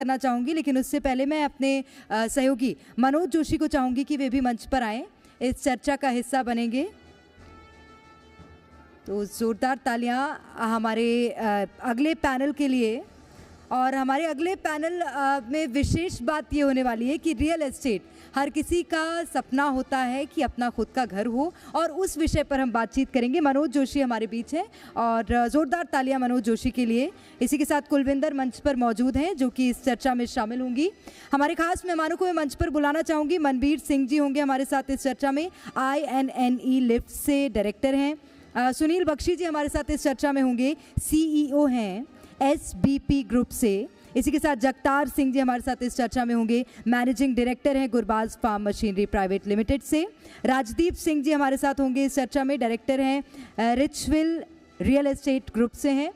करना चाहूँगी, लेकिन उससे पहले मैं अपने सहयोगी मनोज जोशी को चाहूँगी कि वे भी मंच पर आएँ। इस चर्चा का हिस्सा बनेंगे। तो ज़ोरदार तालियाँ हमारे अगले पैनल के लिए और हमारे अगले पैनल में विशेष बात ये होने वाली है कि रियल एस्टेट हर किसी का सपना होता है कि अपना खुद का घर हो और उस विषय पर हम बातचीत करेंगे। मनोज जोशी हमारे बीच हैं और ज़ोरदार तालियाँ मनोज जोशी के लिए। इसी के साथ कुलविंदर मंच पर मौजूद हैं जो कि इस चर्चा में शामिल होंगी। हमारे खास मेहमानों को मैं मंच पर बुलाना चाहूँगी। मनबीर सिंह जी होंगे हमारे साथ इस चर्चा में। I N N E lift से डायरेक्टर हैं। सुनील बख्शी जी हमारे साथ इस चर्चा में होंगे। सीईओ हैं। एसबीपी ग्रुप से। इसी के साथ जगतार सिंह जी हमारे साथ इस चर्चा में होंगे। मैनेजिंग डायरेक्टर हैं Gurbaz farm machinery private limited से। राजदीप सिंह जी हमारे साथ होंगे इस चर्चा में। डायरेक्टर हैं रिचविल रियल एस्टेट ग्रुप से हैं।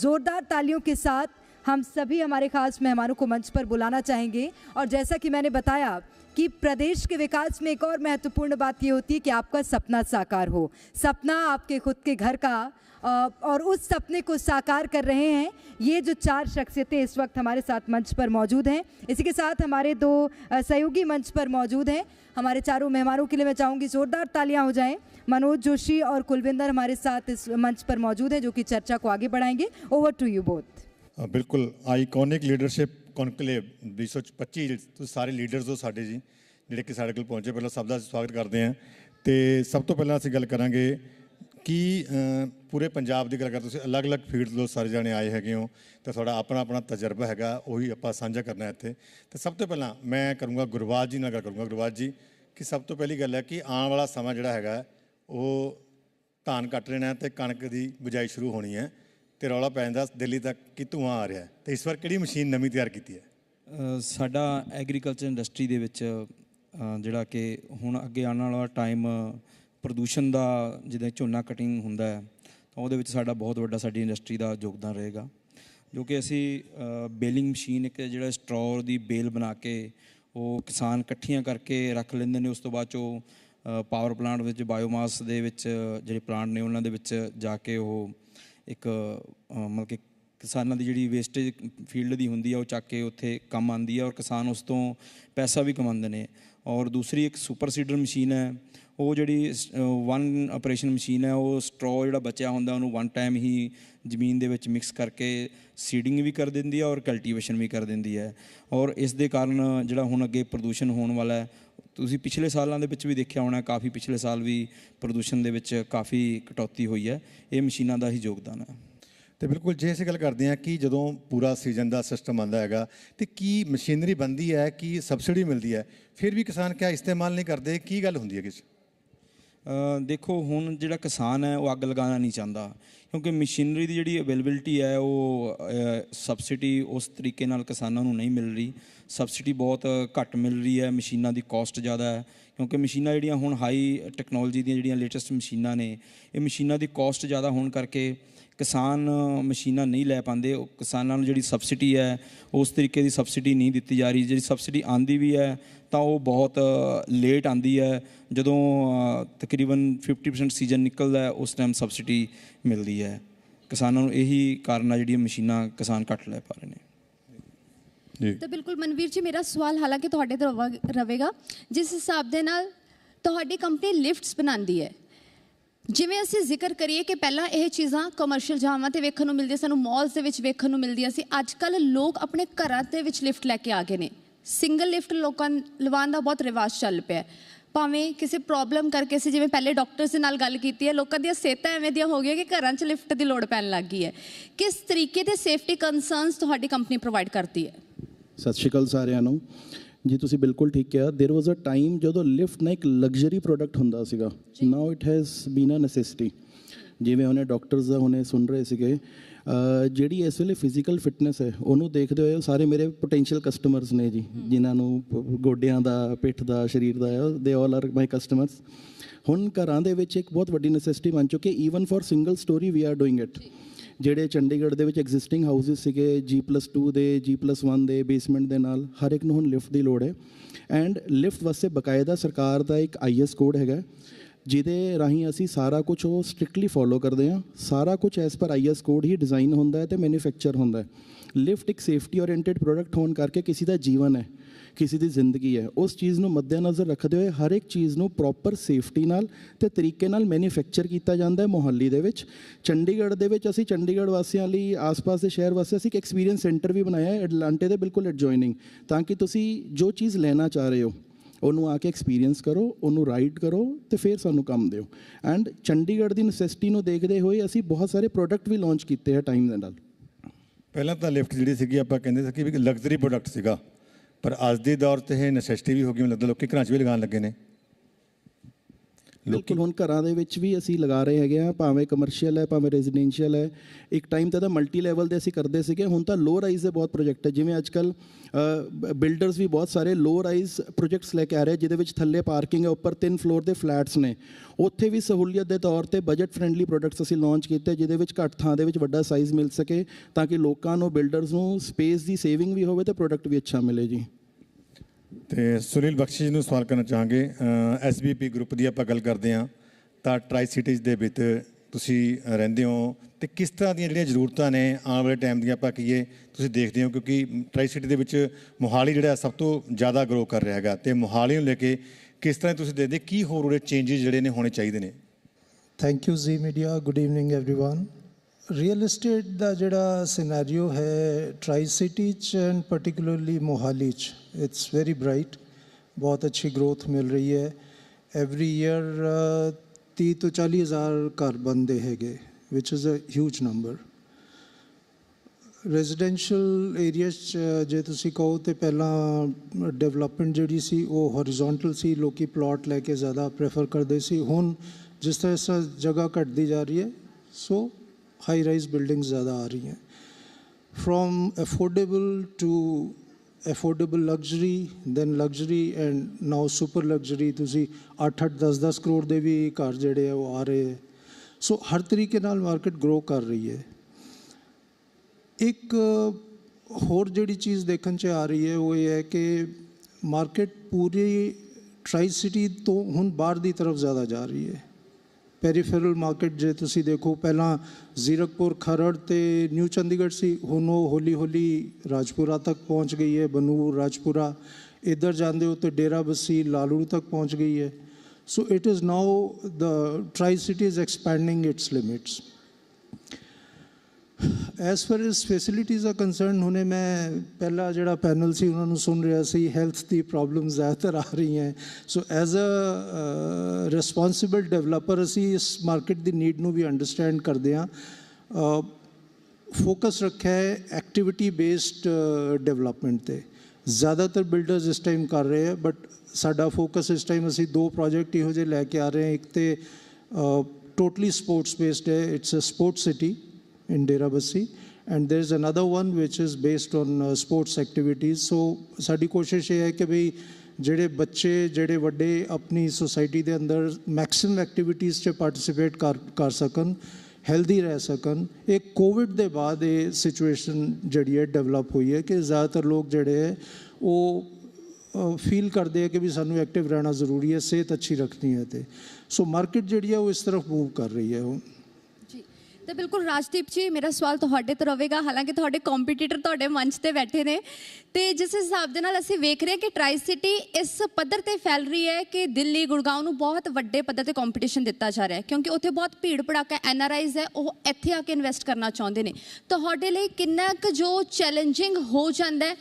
ज़ोरदार तालियों के साथ हम सभी हमारे खास मेहमानों को मंच पर बुलाना चाहेंगे। और जैसा कि मैंने बताया कि प्रदेश के विकास में एक और महत्वपूर्ण बात ये होती है कि आपका सपना साकार हो। सपना आपके खुद के घर का और उस सपने को साकार कर रहे हैं। ये जो चार शख्सियतें इस वक्त हमारे साथ मंच पर मौजूद हैं। इसी के साथ हमारे दो सहयोगी मंच पर मौजूद हैं। हमारे चारों मेहमानों के लिए मैं चाहूँगी ज़ोरदार तालियाँ हो जाएँ। मनोज जोशी और कुलविंदर हमारे साथ इस मंच पर मौजूद हैं, जो कि चर्चा को आगे बढ़ाएँगे। ओवर टू यू बोथ बिल्कुल आइकॉनिक लीडरशिप ਕਨਕਲੇਵ 225 ਤੁਸੀਂ ਸਾਰੇ ਲੀਡਰਸ ਹੋ ਸਾਡੇ ਜੀ, ਜਿਹੜੇ ਕਿ ਸਾਡੇ ਕੋਲ ਪਹੁੰਚੇ, ਪਹਿਲਾਂ ਸਭ ਦਾ ਸਵਾਗਤ ਕਰਦੇ ਹਾਂ। ਤੇ ਸਭ ਤੋਂ ਪਹਿਲਾਂ ਅਸੀਂ ਗੱਲ ਕਰਾਂਗੇ ਕਿ ਪੂਰੇ ਪੰਜਾਬ ਦੀ ਗੱਲ ਕਰ, ਤੁਸੀਂ ਅਲੱਗ-ਅਲੱਗ ਫੀਲਡ ਤੋਂ ਸਾਰੇ ਜਾਣੇ ਆਏ ਹੈਗੇ ਹੋ, ਤਾਂ ਤੁਹਾਡਾ ਆਪਣਾ ਆਪਣਾ ਤਜਰਬਾ ਹੈਗਾ, ਉਹੀ ਆਪਾਂ ਸਾਂਝਾ ਕਰਨਾ ਇੱਥੇ। ਤੇ ਸਭ ਤੋਂ ਪਹਿਲਾਂ ਮੈਂ ਕਰੂੰਗਾ ਗੁਰਬਾਜ ਜੀ ਨਾਲ ਗੱਲ ਕਰੂੰਗਾ। ਗੁਰਬਾਜ ਜੀ, ਕਿ ਸਭ ਤੋਂ ਪਹਿਲੀ ਗੱਲ ਹੈ ਕਿ ਆਉਣ ਵਾਲਾ ਸਮਾਂ ਜਿਹੜਾ ਹੈਗਾ, ਉਹ ਧਾਨ ਕੱਟ ਲੈਣਾ ਹੈ ਤੇ ਕਣਕ ਦੀ ਬਿਜਾਈ ਸ਼ੁਰੂ ਹੋਣੀ ਹੈ। ਤੇ ਰੌਲਾ ਪੈ ਜਾਂਦਾ ਦਿੱਲੀ ਤੱਕ ਕਿ ਧੂਆਂ ਆ ਰਿਹਾ ਹੈ। ਤੇ ਇਸ ਵਾਰ ਕਿਹੜੀ ਮਸ਼ੀਨ ਨਵੀਂ ਤਿਆਰ ਕੀਤੀ ਹੈ? ਸਾਡਾ ਐਗਰੀਕਲਚਰ ਇੰਡਸਟਰੀ ਦੇ ਵਿੱਚ ਜਿਹੜਾ ਕਿ ਹੁਣ ਅੱਗੇ ਆਉਣ ਵਾਲਾ ਟਾਈਮ ਪ੍ਰਦੂਸ਼ਣ ਦਾ ਜਿੱਦਾਂ ਝੋਨਾ ਕਟਿੰਗ ਹੁੰਦਾ ਹੈ, ਤਾਂ ਉਹਦੇ ਵਿੱਚ ਸਾਡਾ ਬਹੁਤ ਵੱਡਾ ਸਾਡੀ ਇੰਡਸਟਰੀ ਦਾ ਯੋਗਦਾਨ ਰਹੇਗਾ। ਜੋ ਕਿ ਅਸੀਂ ਬੇਲਿੰਗ ਮਸ਼ੀਨ ਇੱਕ ਜਿਹੜਾ ਸਟ੍ਰੋ ਦੀ ਬੇਲ ਬਣਾ ਕੇ ਉਹ ਕਿਸਾਨ ਇਕੱਠੀਆਂ ਕਰਕੇ ਰੱਖ ਲੈਂਦੇ ਨੇ, ਉਸ ਤੋਂ ਬਾਅਦ ਚੋਂ ਪਾਵਰ ਪਲਾਂਟ ਵਿੱਚ ਬਾਇਓਮਾਸ ਦੇ ਵਿੱਚ, ਜਿਹੜੇ ਪਲਾਂਟ ਨੇ ਉਹਨਾਂ ਦੇ ਵਿੱਚ ਜਾ ਕੇ ਉਹ ਇੱਕ ਮਤਲਬ ਕਿ ਕਿਸਾਨਾਂ ਦੀ ਜਿਹੜੀ ਵੇਸਟੇਜ ਫੀਲਡ ਦੀ ਹੁੰਦੀ ਆ, ਉਹ ਚੱਕ ਕੇ ਉੱਥੇ ਕੰਮ ਆਉਂਦੀ ਆ ਔਰ ਕਿਸਾਨ ਉਸ ਤੋਂ ਪੈਸਾ ਵੀ ਕਮਾਉਂਦੇ ਨੇ। ਔਰ ਦੂਸਰੀ ਇੱਕ ਸੁਪਰ ਸੀਡਰ ਮਸ਼ੀਨ ਹੈ ਉਹ ਜਿਹੜੀ ਵਨ ਆਪਰੇਸ਼ਨ ਮਸ਼ੀਨ ਹੈ, ਉਹ ਸਟ੍ਰੋ ਜਿਹੜਾ ਬਚਿਆ ਹੁੰਦਾ, ਉਹਨੂੰ ਵਨ ਟਾਈਮ ਹੀ ਜ਼ਮੀਨ ਦੇ ਵਿੱਚ ਮਿਕਸ ਕਰਕੇ ਸੀਡਿੰਗ ਵੀ ਕਰ ਦਿੰਦੀ ਹੈ ਔਰ ਕਲਟੀਵੇਸ਼ਨ ਵੀ ਕਰ ਦਿੰਦੀ ਹੈ। ਔਰ ਇਸ ਦੇ ਕਾਰਨ ਜਿਹੜਾ ਹੁਣ ਅੱਗੇ ਪ੍ਰਦੂਸ਼ਣ ਹੋਣ ਵਾਲਾ ਹੈ, ਤੁਸੀਂ ਪਿਛਲੇ ਸਾਲਾਂ ਦੇ ਵਿੱਚ ਵੀ ਦੇਖਿਆ ਹੋਣਾ, ਕਾਫੀ ਪਿਛਲੇ ਸਾਲ ਵੀ ਪ੍ਰਦੂਸ਼ਣ ਦੇ ਵਿੱਚ ਕਾਫੀ ਕਟੌਤੀ ਹੋਈ ਹੈ। ਇਹ ਮਸ਼ੀਨਾਂ ਦਾ ਹੀ ਯੋਗਦਾਨ ਹੈ। ਤੇ ਬਿਲਕੁਲ ਜੇ ਅਸੀਂ ਗੱਲ ਕਰਦੇ ਹਾਂ ਕਿ ਜਦੋਂ ਪੂਰਾ ਸੀਜ਼ਨ ਦਾ ਸਿਸਟਮ ਆਂਦਾ ਹੈਗਾ, ਤੇ ਕੀ ਮਸ਼ੀਨਰੀ ਬੰਦੀ ਹੈ, ਕੀ ਸਬਸਿਡੀ ਮਿਲਦੀ ਹੈ, ਫਿਰ ਵੀ ਕਿਸਾਨ ਕਿਆ ਇਸਤੇਮਾਲ ਨਹੀਂ ਕਰਦੇ, ਕੀ ਗੱਲ ਹੁੰਦੀ ਹੈ ਕਿਸੇ ਦੇਖੋ, ਹੁਣ ਜਿਹੜਾ ਕਿਸਾਨ ਹੈ, ਉਹ ਅੱਗ ਲਗਾਉਣਾ ਨਹੀਂ ਚਾਹੁੰਦਾ। ਕਿਉਂਕਿ ਮਸ਼ੀਨਰੀ ਦੀ ਜਿਹੜੀ ਅਵੇਲੇਬਿਲਟੀ ਹੈ, ਉਹ ਸਬਸਿਡੀ ਉਸ ਤਰੀਕੇ ਨਾਲ ਕਿਸਾਨਾਂ ਨੂੰ ਨਹੀਂ ਮਿਲ ਰਹੀ। ਸਬਸਿਡੀ ਬਹੁਤ ਘੱਟ ਮਿਲ ਰਹੀ ਹੈ, ਮਸ਼ੀਨਾਂ ਦੀ ਕਾਸਟ ਜ਼ਿਆਦਾ ਹੈ। ਕਿਉਂਕਿ ਮਸ਼ੀਨਾਂ ਜਿਹੜੀਆਂ ਹੁਣ ਹਾਈ ਟੈਕਨੋਲੋਜੀ ਦੀਆਂ ਜਿਹੜੀਆਂ ਲੇਟੈਸਟ ਮਸ਼ੀਨਾਂ ਨੇ, ਇਹ ਮਸ਼ੀਨਾਂ ਦੀ ਕਾਸਟ ਜ਼ਿਆਦਾ ਹੋਣ ਕਰਕੇ ਕਿਸਾਨ ਮਸ਼ੀਨਾਂ ਨਹੀਂ ਲੈ ਪਾਉਂਦੇ ਉਹ ਕਿਸਾਨਾਂ ਨੂੰ ਜਿਹੜੀ ਸਬਸਿਡੀ ਹੈ ਉਸ ਤਰੀਕੇ ਦੀ ਸਬਸਿਡੀ ਨਹੀਂ ਦਿੱਤੀ ਜਾ ਰਹੀ। ਜਿਹੜੀ ਸਬਸਿਡੀ ਆਂਦੀ ਵੀ ਹੈ ਤਾਂ ਉਹ ਬਹੁਤ ਲੇਟ ਆਂਦੀ ਹੈ। ਜਦੋਂ ਤਕਰੀਬਨ 50% ਸੀਜ਼ਨ ਨਿਕਲਦਾ ਹੈ ਉਸ ਟਾਈਮ ਸਬਸਿਡੀ ਮਿਲਦੀ ਹੈ। ਕਿਸਾਨਾਂ ਨੂੰ ਇਹੀ ਕਾਰਨ ਆ ਜਿਹੜੀਆਂ ਮਸ਼ੀਨਾਂ ਕਿਸਾਨ ਘੱਟ ਲੈ ਪਾ ਰਹੇ ਨੇ। ਜੀ। ਤਾਂ ਬਿਲਕੁਲ ਮਨਵੀਰ ਜੀ ਮੇਰਾ ਸਵਾਲ ਹਾਲਾਂਕਿ ਤੁਹਾਡੇ ਤੇ ਰਵਾ- ਰਵੇਗਾ। ਜਿਸ ਹਿਸਾਬ ਦੇ ਨਾਲ ਤੁਹਾਡੀ ਕੰਪਨੀ ਲਿਫਟਸ ਬਣਾਉਂਦੀ ਹੈ ਜਿਵੇਂ ਅਸੀਂ ਜ਼ਿਕਰ ਕਰੀਏ ਕਿ ਪਹਿਲਾਂ ਇਹ ਚੀਜ਼ਾਂ ਕਮਰਸ਼ੀਅਲ ਜਾਵਾਂ ਤੇ ਵੇਖਣ ਨੂੰ ਮਿਲਦੀਆਂ, ਸਾਨੂੰ ਮਾਲਸ ਦੇ ਵਿੱਚ ਵੇਖਣ ਨੂੰ ਮਿਲਦੀਆਂ ਸੀ। ਅੱਜ ਕੱਲ ਲੋਕ ਆਪਣੇ ਘਰਾਂ ਦੇ ਵਿੱਚ ਲਿਫਟ ਲੈ ਕੇ ਆ ਗਏ ਨੇ। ਸਿੰਗਲ ਲਿਫਟ ਲੋਕਾਂ ਲਵਾਉਣ ਦਾ ਬਹੁਤ ਰਿਵਾਜ ਚੱਲ ਪਿਆ। ਭਾਵੇਂ ਕਿਸੇ ਪ੍ਰੋਬਲਮ ਕਰਕੇ ਸੀ ਜਿਵੇਂ ਪਹਿਲੇ ਡਾਕਟਰਸ ਦੇ ਨਾਲ ਗੱਲ ਕੀਤੀ ਹੈ, ਲੋਕਾਂ ਦੀਆਂ ਸਿਹਤਾਂ ਐਵੇਂ ਦੀਆਂ ਹੋ ਗਈਆਂ ਕਿ ਘਰਾਂ 'ਚ ਲਿਫਟ ਦੀ ਲੋੜ ਪੈਣ ਲੱਗ ਗਈ ਹੈ। ਕਿਸ ਤਰੀਕੇ ਦੇ ਸੇਫਟੀ ਕੰਸਰਨਸ ਤੁਹਾਡੀ ਕੰਪਨੀ ਪ੍ਰੋਵਾਈਡ ਕਰਦੀ ਹੈ? ਸਤਿ ਸ਼੍ਰੀ ਅਕਾਲ ਸਾਰਿਆਂ ਨੂੰ। ਜੀ ਤੁਸੀਂ ਬਿਲਕੁਲ ਠੀਕ ਕਿਹਾ। देयर वाज ਅ ਟਾਈਮ ਜਦੋਂ ਲਿਫਟ ਨਾ ਇੱਕ ਲਗਜ਼ਰੀ ਪ੍ਰੋਡਕਟ ਹੁੰਦਾ ਸੀਗਾ। Now it has been a necessity ਜਿਵੇਂ ਉਹਨੇ ਡਾਕਟਰਸ ਦਾ ਹੁਣੇ ਸੁਣ ਰਹੇ ਸੀਗੇ ਜਿਹੜੀ ਇਸ ਵੇਲੇ ਫਿਜ਼ੀਕਲ ਫਿਟਨੈਸ ਹੈ ਉਹਨੂੰ ਦੇਖਦੇ ਹੋਏ ਸਾਰੇ ਮੇਰੇ ਪੋਟੈਂਸ਼ੀਅਲ ਕਸਟਮਰਸ ਨੇ ਜੀ ਜਿਨ੍ਹਾਂ ਨੂੰ ਗੋਡਿਆਂ ਦਾ ਪਿੱਠ ਦਾ ਸਰੀਰ ਦਾ ਦੇ ਆਲ ਆਰ ਮਾਈ ਕਸਟਮਰਸ ਹੁਣ ਘਰਾਂ ਦੇ ਵਿੱਚ ਇੱਕ ਬਹੁਤ ਵੱਡੀ ਨੈਸੈਸਿਟੀ ਬਣ ਚੁੱਕੀ even for single story we are doing it ਜਿਹੜੇ ਚੰਡੀਗੜ੍ਹ ਦੇ ਵਿੱਚ ਐਗਜ਼ਿਸਟਿੰਗ ਹਾਊਸਿਸ ਸੀਗੇ G+2 ਦੇ G+1 ਦੇ ਬੇਸਮੈਂਟ ਦੇ ਨਾਲ, ਹਰ ਇੱਕ ਨੂੰ ਹੁਣ ਲਿਫਟ ਦੀ ਲੋੜ ਹੈ। ਐਂਡ ਲਿਫਟ ਵਾਸਤੇ ਬਕਾਇਦਾ ਸਰਕਾਰ ਦਾ ਇੱਕ ਆਈਐਸ ਕੋਡ ਹੈਗਾ ਜਿਹਦੇ ਰਾਹੀਂ ਅਸੀਂ ਸਾਰਾ ਕੁਝ ਉਹ ਸਟ੍ਰਿਕਟਲੀ ਫੋਲੋ ਕਰਦੇ ਹਾਂ। ਸਾਰਾ ਕੁਝ as per is code he design ਹੁੰਦਾ ਹੈ ਤੇ ਮੈਨੂਫੈਕਚਰ ਹੁੰਦਾ ਹੈ। ਲਿਫਟ ਇੱਕ ਸੇਫਟੀ ਓਰੀਐਂਟਡ ਪ੍ਰੋਡਕਟ ਹੋਣ ਕਰਕੇ ਕਿਸੇ ਦਾ ਜੀਵਨ ਹੈ। ਕਿਸੇ ਦੀ ਜ਼ਿੰਦਗੀ ਹੈ। ਉਸ ਚੀਜ਼ ਨੂੰ ਮੱਦੇਨਜ਼ਰ ਰੱਖਦੇ ਹੋਏ ਹਰ ਇੱਕ ਚੀਜ਼ ਨੂੰ ਪ੍ਰੋਪਰ ਸੇਫਟੀ ਨਾਲ ਤੇ ਤਰੀਕੇ ਨਾਲ ਮੈਨੂਫੈਕਚਰ ਕੀਤਾ ਜਾਂਦਾ ਹੈ ਮੁਹੱਲੀ ਦੇ ਵਿੱਚ। ਚੰਡੀਗੜ੍ਹ ਦੇ ਵਿੱਚ ਅਸੀਂ ਚੰਡੀਗੜ੍ਹ ਵਾਸੀਆਂ ਲਈ, ਆਸ-ਪਾਸ ਦੇ ਸ਼ਹਿਰ ਵਾਸਤੇ ਅਸੀਂ ਇੱਕ ਐਕਸਪੀਰੀਅੰਸ ਸੈਂਟਰ ਵੀ ਬਣਾਇਆ ਹੈ ਐਟਲਾਂਟੇ ਦੇ ਬਿਲਕੁਲ ਐਡਜੋਇਨਿੰਗ ਤਾਂ ਕਿ ਤੁਸੀਂ ਜੋ ਚੀਜ਼ ਲੈਣਾ ਚਾਹ ਰਹੇ ਹੋ, ਉਹਨੂੰ ਆ ਕੇ ਐਕਸਪੀਰੀਅੰਸ ਕਰੋ, ਉਹਨੂੰ ਰਾਈਡ ਕਰੋ ਤੇ ਫਿਰ ਸਾਨੂੰ ਕੰਮ ਦਿਓ। ਐਂਡ ਚੰਡੀਗੜ੍ਹ ਦੀ ਨੈਸੈਸਿਟੀ ਨੂੰ ਦੇਖਦੇ ਹੋਏ ਅਸੀਂ ਬਹੁਤ ਸਾਰੇ ਪ੍ਰੋਡਕਟ ਵੀ ਲਾਂਚ ਕੀਤੇ ਆ ਟਾਈਮ ਦੇ ਨਾਲ। ਪਹਿਲਾਂ ਤਾਂ ਲਿਫਟ ਜਿਹੜੀ ਸੀਗੀ, ਆਪਾਂ ਕਹਿੰਦੇ ਸੀ ਕਿ ਵੀ ਲਗਜ਼ਰੀ ਪ੍ਰੋਡਕਟ ਸੀਗਾ। ਪਰ ਅੱਜ ਦੇ ਦੌਰ ਤੇ ਇਹ ਨੈਸੈਸਿਟੀ ਵੀ ਹੋ ਗਈ। ਮੈਨੂੰ ਲੱਗਦਾ ਲੋਕੀ ਘਰਾਂ 'ਚ ਵੀ ਲਗਾਉਣ ਲੱਗੇ ਨੇ। ਬਿਲਕੁਲ ਹੁਣ ਘਰਾਂ ਦੇ ਵਿੱਚ ਵੀ ਅਸੀਂ ਲਗਾ ਰਹੇ ਹੈਗੇ ਆ ਭਾਵੇਂ ਕਮਰਸ਼ੀਅਲ ਹੈ ਭਾਵੇਂ ਰੈਜ਼ੀਡੈਂਸ਼ੀਅਲ ਹੈ। ਇੱਕ ਟਾਈਮ ਤੇ ਤਾਂ ਮਲਟੀ ਲੈਵਲ ਦੇ ਅਸੀਂ ਕਰਦੇ ਸੀਗੇ ਹੁਣ ਤਾਂ ਲੋ ਰਾਈਜ਼ ਦੇ ਬਹੁਤ ਪ੍ਰੋਜੈਕਟ ਹੈ। ਜਿਵੇਂ ਅੱਜਕੱਲ ਬਿਲਡਰਸ ਵੀ ਬਹੁਤ ਸਾਰੇ ਲੋ ਰਾਈਜ਼ ਪ੍ਰੋਜੈਕਟਸ ਲੈ ਕੇ ਆ ਰਹੇ ਜਿਹਦੇ ਵਿੱਚ ਥੱਲੇ ਪਾਰਕਿੰਗ ਹੈ ਉੱਪਰ ਤਿੰਨ ਫਲੋਰ ਦੇ ਫਲੈਟਸ ਨੇ। ਉੱਥੇ ਵੀ ਸਹੂਲੀਅਤ ਦੇ ਤੌਰ ਤੇ ਬਜਟ ਫ੍ਰੈਂਡਲੀ ਪ੍ਰੋਡਕਟਸ ਅਸੀਂ ਲਾਂਚ ਕੀਤੇ ਜਿਹਦੇ ਵਿੱਚ ਘੱਟ ਥਾਂ ਦੇ ਵਿੱਚ ਵੱਡਾ ਸਾਈਜ਼ ਮਿਲ ਸਕੇ ਤਾਂ ਕਿ ਲੋਕਾਂ ਨੂੰ ਬਿਲਡਰਸ ਨੂੰ ਸਪੇਸ ਦੀ ਸੇਵਿੰਗ ਵੀ ਹੋਵੇ ਤੇ ਪ੍ਰੋਡਕਟ ਵੀ ਅੱਛਾ ਮਿਲੇ ਜੀ। ਤੇ ਸੁਨੀਲ ਬਖਸ਼ੀ ਜੀ ਨੂੰ ਸਵਾਲ ਕਰਨਾ ਚਾਹਾਂਗੇ ਐਸਬੀਪੀ ਗਰੁੱਪ ਦੀ ਆਪਾਂ ਗੱਲ ਕਰਦੇ ਹਾਂ ਤਾਂ ਟਰਾਈ ਸਿਟੀਜ਼ ਦੇ ਵਿੱਚ ਤੁਸੀਂ ਰਹਿੰਦੇ ਹੋ ਤੇ ਕਿਸ ਤਰ੍ਹਾਂ ਦੀਆਂ ਜਿਹੜੀਆਂ ਜ਼ਰੂਰਤਾਂ ਨੇ ਆਉਣ ਵਾਲੇ ਟਾਈਮ ਦੀਆਂ ਆਪਾਂ ਕਹੀਏ ਤੁਸੀਂ ਦੇਖਦੇ ਹੋ ਕਿਉਂਕਿ ਟਰਾਈ ਸਿਟੀ ਦੇ ਵਿੱਚ ਮੋਹਾਲੀ ਜਿਹੜਾ ਸਭ ਤੋਂ ਜ਼ਿਆਦਾ ਗਰੋ ਕਰ ਰਿਹਾ ਹੈਗਾ ਤੇ ਮੋਹਾਲੀ ਨੂੰ ਲੈ ਕੇ ਕਿਸ ਤਰ੍ਹਾਂ ਤੁਸੀਂ ਦੇਖਦੇ ਕੀ ਹੋਰ ਉਹਦੇ ਚੇਂਜਸ ਜਿਹੜੇ ਨੇ ਹੋਣੇ ਚਾਹੀਦੇ ਨੇ thank you Zee Media good evening everyone real estate ਦਾ ਜਿਹੜਾ ਸਿਨੈਰੀਓ ਹੈ ਟਰਾਈ ਸਿਟੀ ਚ ਐਂਡ ਪਾਰਟਿਕੂਲਰਲੀ ਮੋਹਾਲੀ ਚ ਇਟਸ ਵੈਰੀ ਬ੍ਰਾਈਟ ਬਹੁਤ ਅੱਛੀ ਗਰੋਥ ਮਿਲ ਰਹੀ ਹੈ। ਐਵਰੀ ਈਅਰ 30 ਤੋਂ 40 ਹਜ਼ਾਰ ਘਰ ਬਣਦੇ ਹੈਗੇ ਵਿਚ is a huge number residential areas 'ਚ, ਜੇ ਤੁਸੀਂ ਕਹੋ ਤੇ ਪਹਿਲਾਂ ਡਿਵੈਲਪਮੈਂਟ ਜਿਹੜੀ ਸੀ, ਉਹ ਹੌਰੀਜ਼ੌਂਟਲ ਸੀ, ਲੋਕੀ ਪਲਾਟ ਲੈ ਕੇ ਜ਼ਿਆਦਾ ਪ੍ਰੇਫਰ ਕਰਦੇ ਸੀ। ਹੁਣ ਜਿਸ ਤਰ੍ਹਾਂ ਇਸ ਤਰ੍ਹਾਂ ਜਗ੍ਹਾ ਘਟਦੀ ਜਾ ਰਹੀ ਹੈ ਸੋ ਹਾਈ ਰਾਈਜ਼ ਬਿਲਡਿੰਗਸ ਜ਼ਿਆਦਾ ਆ ਰਹੀਆਂ from affordable to affordable luxury than luxury and now super luxury ਤੁਸੀਂ 8-8 10-10 ਕਰੋੜ ਦੇ ਵੀ ਘਰ ਜਿਹੜੇ ਆ ਉਹ ਆ ਰਹੇ ਹੈ ਸੋ ਹਰ ਤਰੀਕੇ ਨਾਲ ਮਾਰਕੀਟ ਗਰੋ ਕਰ ਰਹੀ ਹੈ ਇੱਕ ਹੋਰ ਜਿਹੜੀ ਚੀਜ਼ ਦੇਖਣ 'ਚ ਆ ਰਹੀ ਹੈ ਉਹ ਇਹ ਹੈ ਕਿ ਮਾਰਕੀਟ ਪੂਰੀ ਟਰਾਈ ਸਿਟੀ ਤੋਂ ਹੁਣ ਬਾਹਰ ਦੀ ਤਰਫ ਜ਼ਿਆਦਾ ਜਾ ਰਹੀ ਹੈ ਪੈਰੀਫੇਰਲ ਮਾਰਕੀਟ ਜੇ ਤੁਸੀਂ ਦੇਖੋ, ਪਹਿਲਾਂ ਜ਼ੀਰਕਪੁਰ, ਖਰੜ ਤੇ ਨਿਊ ਚੰਡੀਗੜ੍ਹ ਸੀ, ਹੁਣ ਉਹ ਹੌਲੀ ਹੌਲੀ ਰਾਜਪੁਰਾ ਤੱਕ ਪਹੁੰਚ ਗਈ ਹੈ, ਬਨੂਰ, ਰਾਜਪੁਰਾ। ਇੱਧਰ ਜਾਂਦੇ ਹੋ ਤੇ ਡੇਰਾ ਬੱਸੀ ਲਾਲੂ ਤੱਕ ਪਹੁੰਚ ਗਈ ਹੈ। So it is now the tri city is expanding its limits as far as facilities are concern ਹੁਣੇ ਮੈਂ ਪਹਿਲਾ ਜਿਹੜਾ ਪੈਨਲ ਸੀ, ਉਹਨਾਂ ਨੂੰ ਸੁਣ ਰਿਹਾ ਸੀ ਹੈਲਥ ਦੀ ਪ੍ਰੋਬਲਮਸ ਜ਼ਿਆਦਾਤਰ ਆ ਰਹੀਆਂ so as a responsible developer ਅਸੀਂ ਇਸ ਮਾਰਕੀਟ ਦੀ ਨੀਡ ਨੂੰ ਵੀ ਅੰਡਰਸਟੈਂਡ ਕਰਦੇ ਹਾਂ। ਫੋਕਸ ਰੱਖਿਆ ਹੈ ਐਕਟੀਵਿਟੀ ਬੇਸਡ ਡਿਵੈਲਪਮੈਂਟ ਤੇ। ਜ਼ਿਆਦਾਤਰ ਬਿਲਡਰਸ ਇਸ ਟਾਈਮ ਕਰ ਰਹੇ ਹੈ ਬਟ ਸਾਡਾ ਫੋਕਸ ਇਸ ਟਾਈਮ ਅਸੀਂ ਦੋ ਪ੍ਰੋਜੈਕਟ ਇਹੋ ਜਿਹੇ ਲੈ ਕੇ ਆ ਰਹੇ ਹਾਂ। ਇੱਕ ਤੇ ਟੋਟਲੀ ਸਪੋਰਟਸ ਬੇਸਡ ਹੈ it's a sports city in Derabassi and there is another one which is based on uh, sports activities. So ਸਾਡੀ ਕੋਸ਼ਿਸ਼ ਇਹ ਹੈ ਕਿ ਵੀ ਜਿਹੜੇ ਬੱਚੇ ਜਿਹੜੇ ਵੱਡੇ ਆਪਣੀ ਸੋਸਾਇਟੀ ਦੇ ਅੰਦਰ ਮੈਕਸਿਮਮ ਐਕਟੀਵਿਟੀਜ਼ 'ਚ ਪਾਰਟਿਸਿਪੇਟ ਕਰ ਕਰ ਸਕਣ ਹੈਲਦੀ ਰਹਿ ਸਕਣ ਇਹ ਕੋਵਿਡ ਦੇ ਬਾਅਦ ਇਹ ਸਿਚੁਏਸ਼ਨ ਜਿਹੜੀ ਹੈ ਡਿਵੈਲਪ ਹੋਈ ਹੈ ਕਿ ਜ਼ਿਆਦਾਤਰ ਲੋਕ ਜਿਹੜੇ ਹੈ ਉਹ ਫੀਲ ਕਰਦੇ ਆ ਕਿ ਵੀ ਸਾਨੂੰ ਐਕਟਿਵ ਰਹਿਣਾ ਜ਼ਰੂਰੀ ਹੈ ਸਿਹਤ ਅੱਛੀ ਰੱਖਣੀ ਹੈ ਤੇ ਸੋ ਮਾਰਕੀਟ ਜਿਹੜੀ ਹੈ ਉਹ ਇਸ ਤਰਫ ਮੂਵ ਕਰ ਰਹੀ ਹੈ ਉਹ ਤੇ ਬਿਲਕੁਲ ਰਾਜਦੀਪ ਜੀ, ਮੇਰਾ ਸਵਾਲ ਤੁਹਾਡੇ ਤੋਂ ਰਹੇਗਾ। ਹਾਲਾਂਕਿ ਤੁਹਾਡੇ ਕੰਪੀਟੀਟਰ ਤੁਹਾਡੇ ਮੰਚ ਤੇ ਬੈਠੇ ਨੇ। ਤੇ ਜਿਸ ਹਿਸਾਬ ਦੇ ਨਾਲ ਅਸੀਂ ਵੇਖ ਰਹੇ ਹਾਂ ਕਿ ਟਰਾਈ ਸਿਟੀ ਇਸ ਪੱਧਰ ਤੇ ਫੈਲ ਰਹੀ ਹੈ ਕਿ ਦਿੱਲੀ ਗੁੜਗਾਉਂ ਨੂੰ ਬਹੁਤ ਵੱਡੇ ਪੱਧਰ ਤੇ ਕੰਪੀਟੀਸ਼ਨ ਦਿੱਤਾ ਜਾ ਰਿਹਾ ਹੈ। ਕਿਉਂਕਿ ਉੱਥੇ ਬਹੁਤ ਭੀੜ ਭੜਾਕਾ ਐਨ ਆਰ ਆਈਜ਼ ਹੈ, ਉਹ ਇੱਥੇ ਆ ਕੇ ਇਨਵੈਸਟ ਕਰਨਾ ਚਾਹੁੰਦੇ ਨੇ। ਤੁਹਾਡੇ ਲਈ ਕਿੰਨਾ ਕੁ ਜੋ ਚੈਲੰਜਿੰਗ ਹੋ ਜਾਂਦਾ ਹੈ,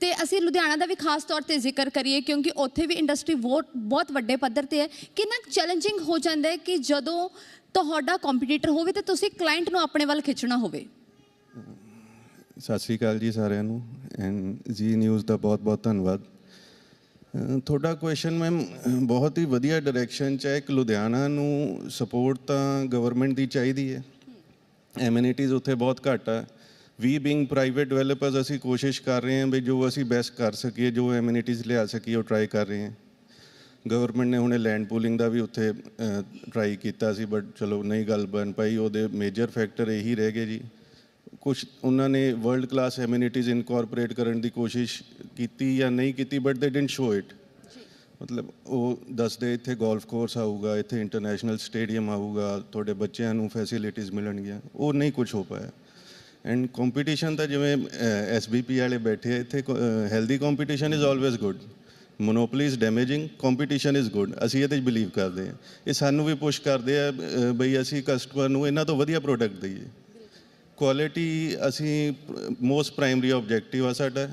ਤੇ ਅਸੀਂ ਲੁਧਿਆਣਾ ਦਾ ਵੀ ਖਾਸ ਤੌਰ ਤੇ ਜ਼ਿਕਰ ਕਰੀਏ, ਕਿਉਂਕਿ ਉੱਥੇ ਵੀ ਇੰਡਸਟਰੀ ਬਹੁਤ ਬਹੁਤ ਵੱਡੇ ਪੱਧਰ ਤੇ ਹੈ। ਕਿੰਨਾ ਚੈਲੰਜਿੰਗ ਹੋ ਜਾਂਦਾ ਹੈ ਕਿ ਜਦੋਂ ਤੁਹਾਡਾ ਕੰਪੀਟੀਟਰ ਹੋਵੇ ਤੇ ਤੁਸੀਂ ਕਲਾਇੰਟ ਨੂੰ ਆਪਣੇ ਵੱਲ ਖਿੱਚਣਾ ਹੋਵੇ। ਸਤਿ ਸ਼੍ਰੀ ਅਕਾਲ ਜੀ ਸਾਰਿਆਂ ਨੂੰ ਐਂਡ ਜੀ ਨਿਊਜ਼ ਦਾ ਬਹੁਤ ਬਹੁਤ ਧੰਨਵਾਦ। ਤੁਹਾਡਾ ਕੁਐਸਚਨ ਮੈਮ ਬਹੁਤ ਹੀ ਵਧੀਆ ਡਾਇਰੈਕਸ਼ਨ ਚ ਹੈ, ਇੱਕ ਲੁਧਿਆਣਾ ਨੂੰ ਸਪੋਰਟ ਤਾਂ ਗਵਰਨਮੈਂਟ ਦੀ ਚਾਹੀਦੀ ਹੈ। ਐਮਿਨਿਟੀਜ਼ ਉੱਥੇ ਬਹੁਤ ਘੱਟ ਆ। ਵੀ ਬੀਇੰਗ ਪ੍ਰਾਈਵੇਟ ਡਿਵੈਲਪਰਸ ਅਸੀਂ ਕੋਸ਼ਿਸ਼ ਕਰ ਰਹੇ ਹਾਂ ਵੀ ਜੋ ਅਸੀਂ ਬੈਸਟ ਕਰ ਸਕੀਏ, ਜੋ ਐਮਿਨਿਟੀਜ਼ ਲਿਆ ਸਕੀਏ, ਉਹ ਟਰਾਈ ਕਰ ਰਹੇ ਹਾਂ। ਗਵਰਨਮੈਂਟ ਨੇ ਹੁਣੇ ਲੈਂਡ ਪੂਲਿੰਗ ਦਾ ਵੀ ਉੱਥੇ ਟਰਾਈ ਕੀਤਾ ਸੀ ਬਟ ਚਲੋ ਨਹੀਂ ਗੱਲ ਬਣ ਪਾਈ। ਉਹਦੇ ਮੇਜਰ ਫੈਕਟਰ ਇਹੀ ਰਹਿ ਗਏ ਜੀ। ਕੁਝ ਉਹਨਾਂ ਨੇ ਵਰਲਡ ਕਲਾਸ ਐਮਿਨਿਟੀਜ਼ ਇਨਕੋਰਪੋਰੇਟ ਕਰਨ ਦੀ ਕੋਸ਼ਿਸ਼ ਕੀਤੀ ਜਾਂ ਨਹੀਂ ਕੀਤੀ ਬਟ ਦੇ ਡਿਡਨਟ ਸ਼ੋ ਇਟ ਮਤਲਬ ਉਹ ਦੱਸਦੇ ਇੱਥੇ ਗੋਲਫ ਕੋਰਸ ਆਊਗਾ ਇੱਥੇ ਇੰਟਰਨੈਸ਼ਨਲ ਸਟੇਡੀਅਮ ਆਊਗਾ ਤੁਹਾਡੇ ਬੱਚਿਆਂ ਨੂੰ ਫੈਸਿਲਿਟੀਜ਼ ਮਿਲਣਗੀਆਂ। ਉਹ ਨਹੀਂ ਕੁਝ ਹੋ ਪਾਇਆ। ਐਂਡ ਕੰਪੀਟੀਸ਼ਨ ਤਾਂ ਜਿਵੇਂ ਐਸਬੀਪੀ ਵਾਲੇ ਬੈਠੇ ਇੱਥੇ healthy competition is always good monopoly is damaging, competition is good ਅਸੀਂ ਇਹਦੇ 'ਚ ਬਲੀਵ ਕਰਦੇ ਹਾਂ। ਇਹ ਸਾਨੂੰ ਵੀ ਪੁਸ਼ ਕਰਦੇ ਆ ਬਈ ਅਸੀਂ ਕਸਟਮਰ ਨੂੰ ਇਹਨਾਂ ਤੋਂ ਵਧੀਆ ਪ੍ਰੋਡਕਟ ਦਈਏ। ਕੁਆਲਿਟੀ ਅਸੀਂ ਮੋਸਟ ਪ੍ਰਾਇਮਰੀ ਆਬਜੈਕਟਿਵ ਆ ਸਾਡਾ।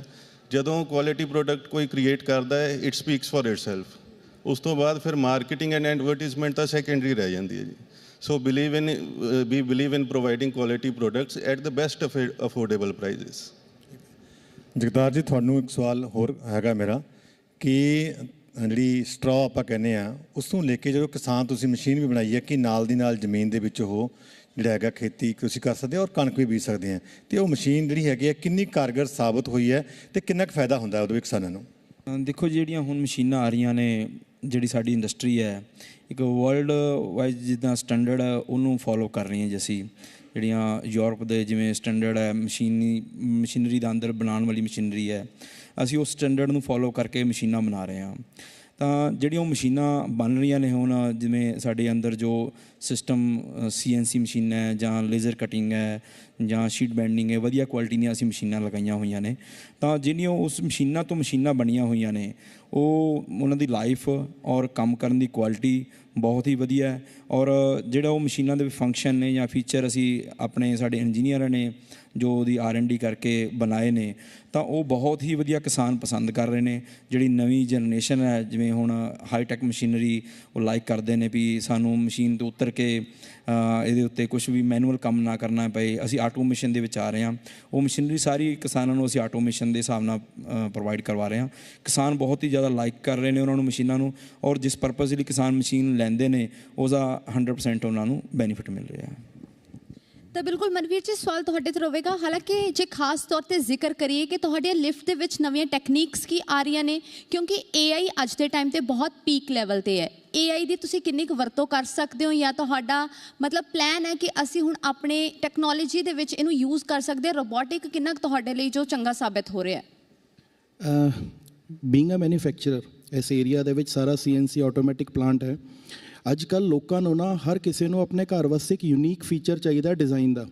ਜਦੋਂ ਕੁਆਲਿਟੀ ਪ੍ਰੋਡਕਟ ਕੋਈ ਕ੍ਰੀਏਟ ਕਰਦਾ ਹੈ ਇਟ ਸਪੀਕਸ ਫॉर ਇਟਸੈਲਫ ਉਸ ਤੋਂ ਬਾਅਦ ਫਿਰ ਮਾਰਕੀਟਿੰਗ ਐਂਡ ਐਡਵਰਟਾਈਜ਼ਮੈਂਟ ਤਾਂ ਸੈਕੰਡਰੀ ਰਹਿ ਜਾਂਦੀ ਹੈ ਜੀ। So believe in we believe in providing quality products at the best affordable prices Jagtar ji, ਤੁਹਾਨੂੰ ਇੱਕ ਸਵਾਲ ਹੋਰ ਹੈਗਾ ਮੇਰਾ। ਕਿ ਜਿਹੜੀ ਸਟ੍ਰॉ ਆਪਾਂ ਕਹਿੰਦੇ ਆ ਉਸ ਤੋਂ ਲੈ ਕੇ ਜਦੋਂ ਕਿਸਾਨ ਤੁਸੀਂ ਮਸ਼ੀਨ ਵੀ ਬਣਾਈ ਹੈ ਕਿ ਨਾਲ ਦੀ ਨਾਲ ਜ਼ਮੀਨ ਦੇ ਵਿੱਚ ਉਹ ਜਿਹੜਾ ਹੈਗਾ ਖੇਤੀ ਤੁਸੀਂ ਕਰ ਸਕਦੇ ਹੋ ਔਰ ਕਣਕ ਵੀ ਬੀਜ ਸਕਦੇ ਆ ਤੇ ਉਹ ਮਸ਼ੀਨ ਜਿਹੜੀ ਹੈਗੀ ਹੈ ਕਿੰਨੀ ਕਾਰਗਰ ਸਾਬਤ ਹੋਈ ਹੈ ਤੇ ਕਿੰਨਾ ਕੁ ਫਾਇਦਾ ਹੁੰਦਾ ਉਹਦੇ ਵਿੱਚ ਕਿਸਾਨਾਂ ਨੂੰ? ਅ, ਦੇਖੋ ਜਿਹੜੀਆਂ ਹੁਣ ਮਸ਼ੀਨਾਂ ਆ ਰਹੀਆਂ ਨੇ ਜਿਹੜੀ ਸਾਡੀ ਇੰਡਸਟਰੀ ਹੈ ਇੱਕ ਵਰਲਡ ਵਾਈਜ਼ ਜਿੱਦਾਂ ਸਟੈਂਡਰਡ ਹੈ ਉਹਨੂੰ ਫੋਲੋ ਕਰ ਰਹੀਆਂ ਜੀ ਅਸੀਂ। ਜਿਹੜੀਆਂ ਯੂਰਪ ਦੇ ਜਿਵੇਂ ਸਟੈਂਡਰਡ ਹੈ ਮਸ਼ੀਨੀ ਮਸ਼ੀਨਰੀ ਦਾ ਅੰਦਰ ਬਣਾਉਣ ਵਾਲੀ ਮਸ਼ੀਨਰੀ ਹੈ ਅਸੀਂ ਉਸ ਸਟੈਂਡਰਡ ਨੂੰ ਫੋਲੋ ਕਰਕੇ ਮਸ਼ੀਨਾਂ ਬਣਾ ਰਹੇ ਹਾਂ। ਤਾਂ ਜਿਹੜੀਆਂ ਉਹ ਮਸ਼ੀਨਾਂ ਬਣ ਰਹੀਆਂ ਨੇ ਹੁਣ, ਜਿਵੇਂ ਸਾਡੇ ਅੰਦਰ ਜੋ ਸਿਸਟਮ ਸੀਐਨਸੀ ਮਸ਼ੀਨ ਹੈ ਜਾਂ ਲੇਜ਼ਰ ਕਟਿੰਗ ਹੈ ਜਾਂ ਸ਼ੀਟ ਬੈਂਡਿੰਗ ਹੈ, ਵਧੀਆ ਕੁਆਲਿਟੀ ਦੀਆਂ ਅਸੀਂ ਮਸ਼ੀਨਾਂ ਲਗਾਈਆਂ ਹੋਈਆਂ ਨੇ। ਤਾਂ ਜਿਹੜੀਆਂ ਉਸ ਮਸ਼ੀਨਾਂ ਤੋਂ ਮਸ਼ੀਨਾਂ ਬਣੀਆਂ ਹੋਈਆਂ ਨੇ, ਉਹ ਉਹਨਾਂ ਦੀ ਲਾਈਫ ਔਰ ਕੰਮ ਕਰਨ ਦੀ ਕੁਆਲਿਟੀ ਬਹੁਤ ਹੀ ਵਧੀਆ ਹੈ। ਔਰ ਜਿਹੜਾ ਉਹ ਮਸ਼ੀਨਾਂ ਦੇ ਫੰਕਸ਼ਨ ਨੇ ਜਾਂ ਫੀਚਰ ਅਸੀਂ ਆਪਣੇ ਸਾਡੇ ਇੰਜੀਨੀਅਰਾਂ ਨੇ ਜੋ ਉਹਦੀ ਆਰ ਐਨ ਡੀ ਕਰਕੇ ਬਣਾਏ ਨੇ, ਤਾਂ ਉਹ ਬਹੁਤ ਹੀ ਵਧੀਆ ਕਿਸਾਨ ਪਸੰਦ ਕਰ ਰਹੇ ਨੇ। ਜਿਹੜੀ ਨਵੀਂ ਜਨਰੇਸ਼ਨ ਹੈ, ਜਿਵੇਂ ਹੁਣ ਹਾਈ ਟੈਕ ਮਸ਼ੀਨਰੀ ਉਹ ਲਾਈਕ ਕਰਦੇ ਨੇ ਵੀ ਸਾਨੂੰ ਮਸ਼ੀਨ ਤੋਂ ਉਤਰ ਕੇ ਇਹਦੇ ਉੱਤੇ ਕੁਝ ਵੀ ਮੈਨੂਅਲ ਕੰਮ ਨਾ ਕਰਨਾ ਪਏ, ਅਸੀਂ ਆਟੋਮੇਸ਼ਨ ਦੇ ਵਿੱਚ ਆ ਰਹੇ ਹਾਂ। ਉਹ ਮਸ਼ੀਨਰੀ ਸਾਰੀ ਕਿਸਾਨਾਂ ਨੂੰ ਅਸੀਂ ਆਟੋਮੇਸ਼ਨ ਦੇ ਹਿਸਾਬ ਨਾਲ ਪ੍ਰੋਵਾਈਡ ਕਰਵਾ ਰਹੇ ਹਾਂ। ਕਿਸਾਨ ਬਹੁਤ ਹੀ ਜ਼ਿਆਦਾ ਲਾਈਕ ਕਰ ਰਹੇ ਨੇ ਉਹਨਾਂ ਨੂੰ ਮਸ਼ੀਨਾਂ ਨੂੰ, ਔਰ ਜਿਸ ਪਰਪਸ ਲਈ ਕਿਸਾਨ ਮਸ਼ੀਨ ਲੈਂਦੇ ਨੇ, ਉਹਦਾ 100% ਉਹਨਾਂ ਨੂੰ ਬੈਨੀਫਿਟ ਮਿਲ ਰਿਹਾ ਹੈ। ਤਾਂ ਬਿਲਕੁਲ ਮਨਵੀਰ ਜੀ, ਸਵਾਲ ਤੁਹਾਡੇ ਤੋਂ ਰਹੇਗਾ ਹਾਲਾਂਕਿ ਜੇ ਖਾਸ ਤੌਰ ਤੇ ਜ਼ਿਕਰ ਕਰੀਏ ਕਿ ਤੁਹਾਡੇ ਲਿਫਟ ਦੇ ਵਿੱਚ ਨਵੀਆਂ ਟੈਕਨੀਕਸ ਕੀ ਆ ਰਹੀਆਂ ਨੇ, ਕਿਉਂਕਿ AI ਅੱਜ ਦੇ ਟਾਈਮ ਤੇ ਬਹੁਤ ਪੀਕ ਲੈਵਲ ਤੇ ਹੈ। AI ਦੀ ਤੁਸੀਂ ਕਿੰਨੀ ਕੁ ਵਰਤੋਂ ਕਰ ਸਕਦੇ ਹੋ ਜਾਂ ਤੁਹਾਡਾ ਮਤਲਬ ਪਲਾਨ ਹੈ ਕਿ ਅਸੀਂ ਹੁਣ ਆਪਣੇ ਟੈਕਨੋਲੋਜੀ ਦੇ ਵਿੱਚ ਇਹਨੂੰ ਯੂਜ਼ ਕਰ ਸਕਦੇ ਹਾਂ? ਰੋਬੋਟਿਕ ਕਿੰਨਾ ਕੁ ਤੁਹਾਡੇ ਲਈ ਜੋ ਚੰਗਾ ਸਾਬਤ ਹੋ ਰਿਹਾ ਹੈ? ਬੀਇੰਗ ਅ ਮੈਨੂਫੈਕਚਰਰ ਇਸ ਏਰੀਆ ਦੇ ਵਿੱਚ ਸਾਰਾ ਸੀਐਨਸੀ ਆਟੋਮੈਟਿਕ ਪਲਾਂਟ ਹੈ। ਅੱਜ ਕੱਲ ਲੋਕਾਂ ਨੂੰ ਨਾ ਹਰ ਕਿਸੇ ਨੂੰ ਆਪਣੇ ਘਰ ਵਾਸਤੇ ਇੱਕ ਯੂਨੀਕ ਫੀਚਰ ਚਾਹੀਦਾ ਡਿਜ਼ਾਈਨ ਦਾ।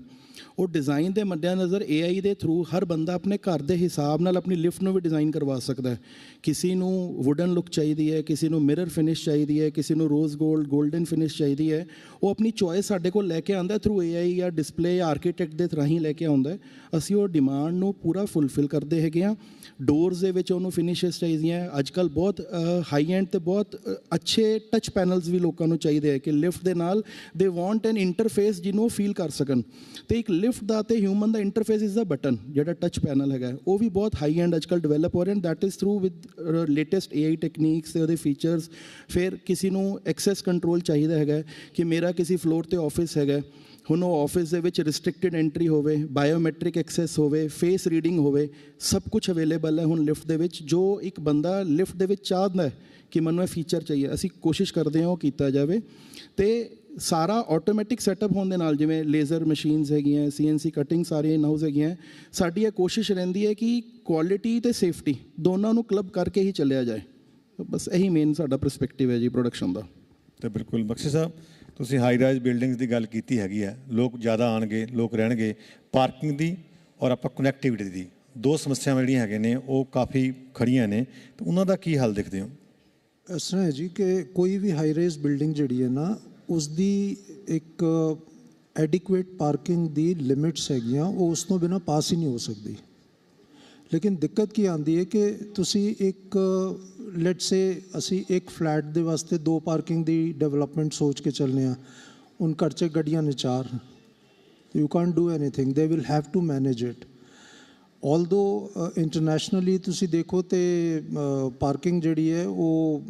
ਉਹ ਡਿਜ਼ਾਈਨ ਦੇ ਮੱਦੇਨਜ਼ਰ AI ਦੇ ਥਰੂ ਹਰ ਬੰਦਾ ਆਪਣੇ ਘਰ ਦੇ ਹਿਸਾਬ ਨਾਲ ਆਪਣੀ ਲਿਫਟ ਨੂੰ ਵੀ ਡਿਜ਼ਾਈਨ ਕਰਵਾ ਸਕਦਾ ਹੈ। ਕਿਸੇ ਨੂੰ ਵੁਡਨ ਲੁੱਕ ਚਾਹੀਦੀ ਹੈ, ਕਿਸੇ ਨੂੰ ਮਿਰਰ ਫਿਨਿਸ਼ ਚਾਹੀਦੀ ਹੈ, ਕਿਸੇ ਨੂੰ ਰੋਜ਼ 골ਡ 골ਡਨ ਫਿਨਿਸ਼ ਚਾਹੀਦੀ ਹੈ। ਉਹ ਆਪਣੀ ਚੋਇਸ ਸਾਡੇ ਕੋਲ ਲੈ ਕੇ ਆਂਦਾ ਥਰੂ AI ਜਾਂ ਡਿਸਪਲੇ ਆਰਕੀਟੈਕਟ ਦੇ ਰਾਹੀਂ ਲੈ ਕੇ ਆਉਂਦਾ ਅਸੀਂ ਉਹ ਡਿਮਾਂਡ ਨੂੰ ਪੂਰਾ ਫੁੱਲਫਿਲ ਕਰਦੇ ਹੈਗੇ ਆ ਡੋਰਸ ਦੇ ਵਿੱਚ ਉਹਨੂੰ ਫਿਨਿਸ਼ਸ ਚਾਹੀਦੀਆਂ ਅੱਜ ਕੱਲ ਬਹੁਤ ਹਾਈ ਐਂਡ ਤੇ ਬਹੁਤ ਅੱਛੇ ਟੱਚ ਪੈਨਲਸ ਵੀ ਲੋਕਾਂ ਨੂੰ ਚਾਹੀਦੇ ਹੈ ਕਿ ਲਿਫਟ ਦੇ ਨਾਲ ਦੇ ਵਾਂਟ ਐਨ ਇੰਟਰਫੇਸ ਜਿਹਨੂੰ ਫੀਲ ਕਰ ਸਕਣ। ਤੇ ਇੱਕ ਲਿਫਟ ਦਾ ਤੇ ਹਿਊਮਨ ਦਾ ਇੰਟਰਫੇਸ ਇਜ਼ ਦਾ ਬਟਨ ਜਿਹੜਾ ਟੱਚ ਪੈਨਲ ਹੈਗਾ ਉਹ ਵੀ ਬਹੁਤ ਹਾਈ ਐਂਡ ਅੱਜ ਕੱਲ ਡਿਵੈਲਪ ਹੋ ਰਹੇ ਹਨ that is through with latest AI techniques ਤੇ ਉਹਦੇ ਫੀਚਰਸ ਫਿਰ ਕਿਸੇ ਨੂੰ ਐਕਸੈਸ ਕੰਟਰੋਲ ਚਾਹੀਦਾ ਹੈਗਾ ਕਿ ਮੇਰਾ ਕਿਸੇ ਫਲੋਰ ਤੇ ਆਫਿਸ ਹੈਗਾ ਹੁਣ ਉਹ ਆਫਿਸ ਦੇ ਵਿੱਚ ਰਿਸਟ੍ਰਿਕਟਡ ਐਂਟਰੀ ਹੋਵੇ ਬਾਇਓਮੈਟ੍ਰਿਕ ਐਕਸੈਸ ਹੋਵੇ ਫੇਸ ਰੀਡਿੰਗ ਹੋਵੇ, ਸਭ ਕੁਝ ਅਵੇਲੇਬਲ ਹੈ ਹੁਣ ਲਿਫਟ ਦੇ ਵਿੱਚ। ਜੋ ਇੱਕ ਬੰਦਾ ਲਿਫਟ ਦੇ ਵਿੱਚ ਚਾਹਦਾ ਕਿ ਮੈਨੂੰ ਇਹ ਫੀਚਰ ਚਾਹੀਏ, ਅਸੀਂ ਕੋਸ਼ਿਸ਼ ਕਰਦੇ ਹਾਂ ਉਹ ਕੀਤਾ ਜਾਵੇ। ਤੇ ਸਾਰਾ ਆਟੋਮੈਟਿਕ ਸੈਟਅਪ ਹੋਣ ਦੇ ਨਾਲ ਜਿਵੇਂ ਲੇਜ਼ਰ ਮਸ਼ੀਨਸ ਹੈਗੀਆਂ ਸੀਐਨਸੀ ਕਟਿੰਗ ਸਾਰੀਆਂ ਇਨ-ਹਾਊਸ ਹੈਗੀਆਂ ਸਾਡੀ ਇਹ ਕੋਸ਼ਿਸ਼ ਰਹਿੰਦੀ ਹੈ ਕਿ ਕੁਆਲਿਟੀ ਤੇ ਸੇਫਟੀ ਦੋਨਾਂ ਨੂੰ ਕਲੱਬ ਕਰਕੇ ਹੀ ਚੱਲਿਆ ਜਾਏ। ਬਸ ਇਹੀ ਮੇਨ ਸਾਡਾ ਪਰਸਪੈਕਟਿਵ ਹੈ ਜੀ ਪ੍ਰੋਡਕਸ਼ਨ ਦਾ। ਤੇ ਬਿਲਕੁਲ ਬਖਸ਼ੀ ਸਾਹਿਬ ਤੁਸੀਂ ਹਾਈ ਰਾਈਜ਼ ਬਿਲਡਿੰਗਸ ਦੀ ਗੱਲ ਕੀਤੀ ਹੈਗੀ ਹੈ। ਲੋਕ ਜ਼ਿਆਦਾ ਆਣਗੇ ਲੋਕ ਰਹਿਣਗੇ ਪਾਰਕਿੰਗ ਦੀ ਔਰ ਆਪਾਂ ਕਨੈਕਟੀਵਿਟੀ ਦੀ। ਦੋ ਸਮੱਸਿਆਵਾਂ ਜਿਹੜੀਆਂ ਹੈਗੇ ਨੇ ਉਹ ਕਾਫੀ ਖੜੀਆਂ ਨੇ। ਤੇ ਉਹਨਾਂ ਦਾ ਕੀ ਹੱਲ ਦੇਖਦੇ ਹੋ? ਇਸ ਤਰ੍ਹਾਂ ਹੈ ਜੀ ਕਿ ਕੋਈ ਵੀ ਹਾਈ ਰਾਈਜ਼ ਬਿਲਡਿੰਗ ਜਿਹੜੀ ਹੈ ਨਾ ਉਸ ਦੀ ਇੱਕ ਐਡਿਕੁਏਟ ਪਾਰਕਿੰਗ ਦੀ ਲਿਮਿਟਸ ਹੈਗੀਆਂ, ਉਹ ਉਸ ਤੋਂ ਬਿਨਾ ਪਾਸ ਹੀ ਨਹੀਂ ਹੋ ਸਕਦੀ। ਲੇਕਿਨ ਦਿੱਕਤ ਕੀ ਆਉਂਦੀ ਹੈ ਕਿ ਤੁਸੀਂ ਇੱਕ ਲੈਟਸ ਸੇ ਅਸੀਂ ਇੱਕ ਫਲੈਟ ਦੇ ਵਾਸਤੇ ਦੋ ਪਾਰਕਿੰਗ ਦੀ ਡਿਵੈਲਪਮੈਂਟ ਸੋਚ ਕੇ ਚੱਲਨੇ ਆ ਉਨ ਘਰ 'ਚ ਗੱਡੀਆਂ ਨੇ ਚਾਰ you can't do anything they will have to manage it although internationally uh, ਤੁਸੀਂ ਦੇਖੋ ਤੇ ਪਾਰਕਿੰਗ ਜਿਹੜੀ ਹੈ ਉਹ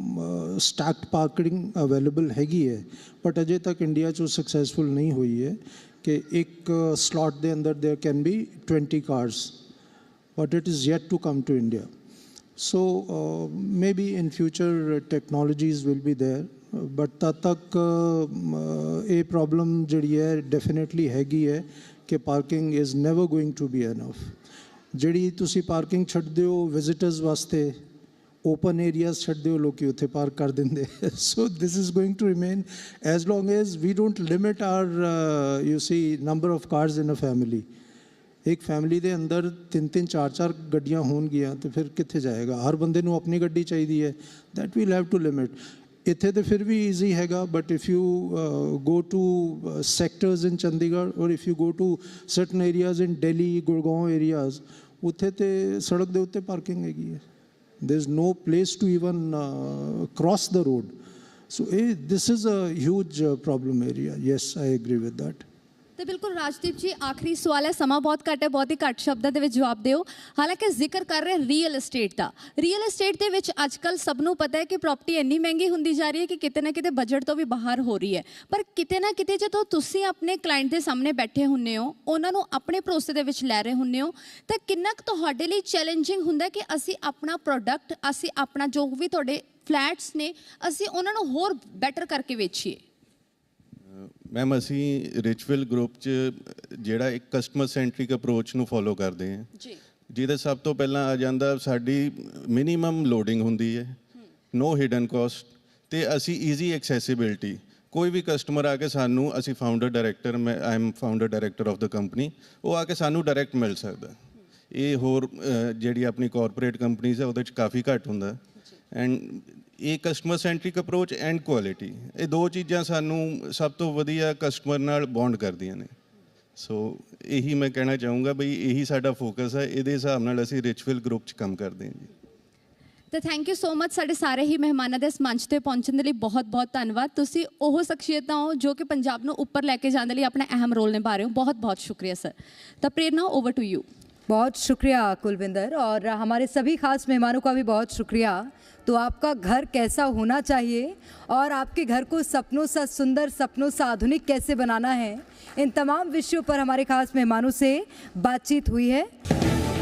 ਸਟੈਕਡ ਪਾਰਕਿੰਗ ਅਵੇਲੇਬਲ ਹੈਗੀ ਹੈ ਬਟ ਅਜੇ ਤੱਕ ਇੰਡੀਆ 'ਚ ਸਕਸੈਸਫੁਲ ਨਹੀਂ ਹੋਈ ਹੈ ਕਿ ਇੱਕ ਸਲੋਟ ਦੇ ਅੰਦਰ there can be 20 cars but it is yet to come to India so uh, maybe in future uh, technologies will be there. ਤਦ ਤੱਕ ਇਹ ਪ੍ਰੋਬਲਮ ਜਿਹੜੀ ਹੈ ਡੈਫੀਨਿਟਲੀ ਹੈਗੀ ਹੈ ਕਿ parking is never going to be enough ਜਿਹੜੀ ਤੁਸੀਂ ਪਾਰਕਿੰਗ ਛੱਡਦੇ ਹੋ ਵਿਜ਼ਿਟਰਸ ਵਾਸਤੇ ਓਪਨ ਏਰੀਆਜ਼ ਛੱਡਦੇ ਹੋ, ਲੋਕੀ ਉੱਥੇ ਪਾਰਕ ਕਰ ਦਿੰਦੇ। So this is going to remain as long as we don't limit our you see number of cars in a family ਇੱਕ ਫੈਮਿਲੀ ਦੇ ਅੰਦਰ ਤਿੰਨ ਤਿੰਨ ਚਾਰ ਚਾਰ ਗੱਡੀਆਂ ਹੋਣਗੀਆਂ ਤੇ ਫਿਰ ਕਿੱਥੇ ਜਾਏਗਾ ਹਰ ਬੰਦੇ ਨੂੰ ਆਪਣੀ ਗੱਡੀ ਚਾਹੀਦੀ ਹੈ that we'll have to limit ਇੱਥੇ ਤੇ ਫਿਰ ਵੀ ਈਜ਼ੀ ਹੈਗਾ but if you go to sectors in Chandigarh or if you go to certain areas in Delhi Gurgaon areas ਉੱਥੇ ਤੇ ਸੜਕ ਦੇ ਉੱਤੇ ਪਾਰਕਿੰਗ ਹੈਗੀ ਹੈ there is no place to even uh, cross the road so eh, this is a huge uh, problem area yes i agree with that ਤੇ ਬਿਲਕੁਲ ਰਾਜਦੀਪ ਜੀ, ਆਖਰੀ ਸਵਾਲ ਹੈ, ਸਮਾਂ ਬਹੁਤ ਘੱਟ ਹੈ, ਬਹੁਤ ਹੀ ਘੱਟ ਸ਼ਬਦਾਂ ਦੇ ਵਿੱਚ ਜਵਾਬ ਦਿਓ। ਹਾਲਾਂਕਿ ਜ਼ਿਕਰ ਕਰ ਰਹੇ ਰੀਅਲ ਏਸਟੇਟ ਦਾ। ਰੀਅਲ ਏਸਟੇਟ ਦੇ ਵਿੱਚ ਅੱਜਕੱਲ ਸਭ ਨੂੰ ਪਤਾ ਹੈ ਕਿ ਪ੍ਰਾਪਰਟੀ ਇੰਨੀ ਮਹਿੰਗੀ ਹੁੰਦੀ ਜਾ ਰਹੀ ਹੈ ਕਿ ਕਿਤੇ ਨਾ ਕਿਤੇ ਬਜਟ ਤੋਂ ਵੀ ਬਾਹਰ ਹੋ ਰਹੀ ਹੈ। ਪਰ ਕਿਤੇ ਨਾ ਕਿਤੇ ਜਦੋਂ ਤੁਸੀਂ ਆਪਣੇ ਕਲਾਇੰਟ ਦੇ ਸਾਹਮਣੇ ਬੈਠੇ ਹੁੰਨੇ ਹੋ, ਉਹਨਾਂ ਨੂੰ ਆਪਣੇ ਭਰੋਸੇ ਦੇ ਵਿੱਚ ਲੈ ਰਹੇ ਹੁੰਨੇ ਹੋ, ਤਾਂ ਕਿੰਨਾ ਕੁ ਤੁਹਾਡੇ ਲਈ ਚੈਲੰਜਿੰਗ ਹੁੰਦਾ ਕਿ ਅਸੀਂ ਆਪਣਾ ਪ੍ਰੋਡਕਟ ਅਸੀਂ ਆਪਣਾ ਜੋ ਵੀ ਤੁਹਾਡੇ ਫਲੈਟਸ ਨੇ, ਅਸੀਂ ਉਹਨਾਂ ਨੂੰ ਹੋਰ ਬੈਟਰ ਕਰਕੇ ਵੇਚੀਏ? ਮੈਮ ਅਸੀਂ ਰਿਚੁਅਲ ਗਰੁੱਪ 'ਚ ਜਿਹੜਾ ਇੱਕ ਕਸਟਮਰ ਸੈਂਟਰਿਕ ਅਪਰੋਚ ਨੂੰ ਫੋਲੋ ਕਰਦੇ ਹਾਂ। ਜੀ। ਜਿਹਦੇ ਸਭ ਤੋਂ ਪਹਿਲਾਂ ਆ ਜਾਂਦਾ ਸਾਡੀ ਮਿਨੀਮਮ ਲੋਡਿੰਗ ਹੁੰਦੀ ਹੈ। ਨੋ ਹਿਡਨ ਕਾਸਟ ਤੇ ਅਸੀਂ ਈਜ਼ੀ ਐਕਸੈਸਿਬਿਲਟੀ ਕੋਈ ਵੀ ਕਸਟਮਰ ਆ ਕੇ ਸਾਨੂੰ ਅਸੀਂ ਫਾਊਂਡਰ ਡਾਇਰੈਕਟਰ ਮੈਂ I am founder director of the company ਉਹ ਆ ਕੇ ਸਾਨੂੰ ਡਾਇਰੈਕਟ ਮਿਲ ਸਕਦਾ। ਇਹ ਹੋਰ ਜਿਹੜੀ ਆਪਣੀ ਕਾਰਪੋਰੇਟ ਕੰਪਨੀਆਂ ਹੈ ਉਹਦੇ ਚ ਕਾਫੀ ਘੱਟ ਹੁੰਦਾ। ਐਂਡ ਇਹ customer centric approach and quality ਇਹ ਦੋ ਚੀਜ਼ਾਂ ਸਾਨੂੰ ਸਭ ਤੋਂ ਵਧੀਆ ਕਸਟਮਰ ਨਾਲ ਬੌਂਡ ਕਰਦੀਆਂ ਨੇ। ਸੋ ਇਹੀ ਮੈਂ ਕਹਿਣਾ ਚਾਹੂੰਗਾ ਬਈ ਇਹੀ ਸਾਡਾ ਫੋਕਸ ਹੈ, ਇਹਦੇ ਹਿਸਾਬ ਨਾਲ ਅਸੀਂ ਰਿਚੁਅਲ ਗਰੁੱਪ 'ਚ ਕੰਮ ਕਰਦੇ ਹਾਂ ਜੀ। ਤੇ ਥੈਂਕ ਯੂ ਸੋ ਮਚ ਸਾਡੇ ਸਾਰੇ ਹੀ ਮਹਿਮਾਨਾਂ ਦੇ ਇਸ ਮੰਚ ਤੇ ਪਹੁੰਚਣ ਦੇ ਲਈ ਬਹੁਤ-ਬਹੁਤ ਧੰਨਵਾਦ। ਤੁਸੀਂ ਉਹ ਸ਼ਖਸੀਅਤਾਂ ਹੋ ਜੋ ਕਿ ਪੰਜਾਬ ਨੂੰ ਉੱਪਰ ਲੈ ਕੇ ਜਾਣ ਦੇ ਲਈ ਆਪਣਾ ਅਹਿਮ ਰੋਲ ਨਿਭਾ ਰਹੇ ਹੋ। ਬਹੁਤ-ਬਹੁਤ ਸ਼ੁਕਰੀਆ ਸਰ ਤਾਂ ਪ੍ਰੇਰਨਾ ਓਵਰ ਟੂ ਯੂ बहुत शुक्रिया, कुलविंदर। और हमारे सभी खास मेहमानों का भी बहुत शुक्रिया। तो आपका घर कैसा होना चाहिए? और आपके घर को सपनों सा सुंदर, सपनों सा आधुनिक कैसे बनाना है? इन तमाम विषयों पर हमारे खास मेहमानों से बातचीत हुई है।